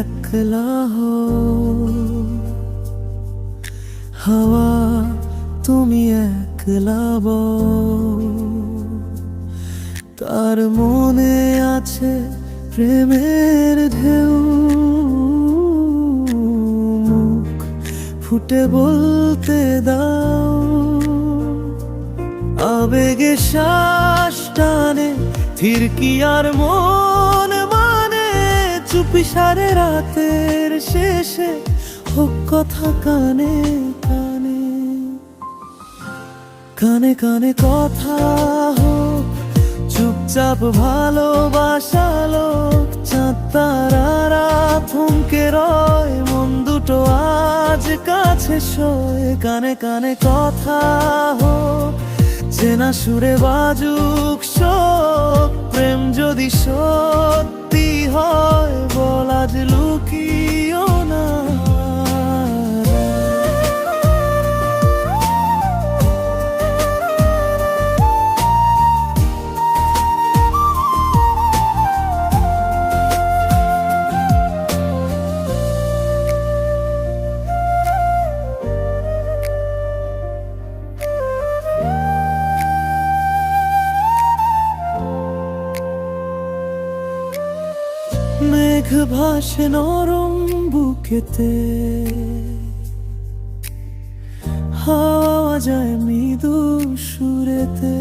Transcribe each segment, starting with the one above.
একলা হো হাওয়া, তুমি একলা। তার মনে আছে প্রেমের ঢেউ। মুখ ফুটে বলতে দাও। আবেগে শ্বাস টানে থিরকি আর মানে। চুপি সারে রাতের শেষে, হোক কথা কানে কানে। কানে কানে কথা হোক, চুপচাপ ভালোবাসা লোক, চাঁদ তারারা থমকে রয়, মন দুটো আজ কাছে শোয় কানে কানে কথা হোক, চেনা সুরে বাজুক শোক মেঘ ভাসে নরম বুকেতে। হাওয়া যায় মৃদু সুরেতে।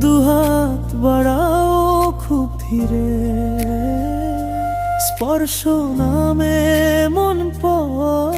দুহাত বাড়াও খুব ধীরে। স্পর্শ নামে মন পড়ে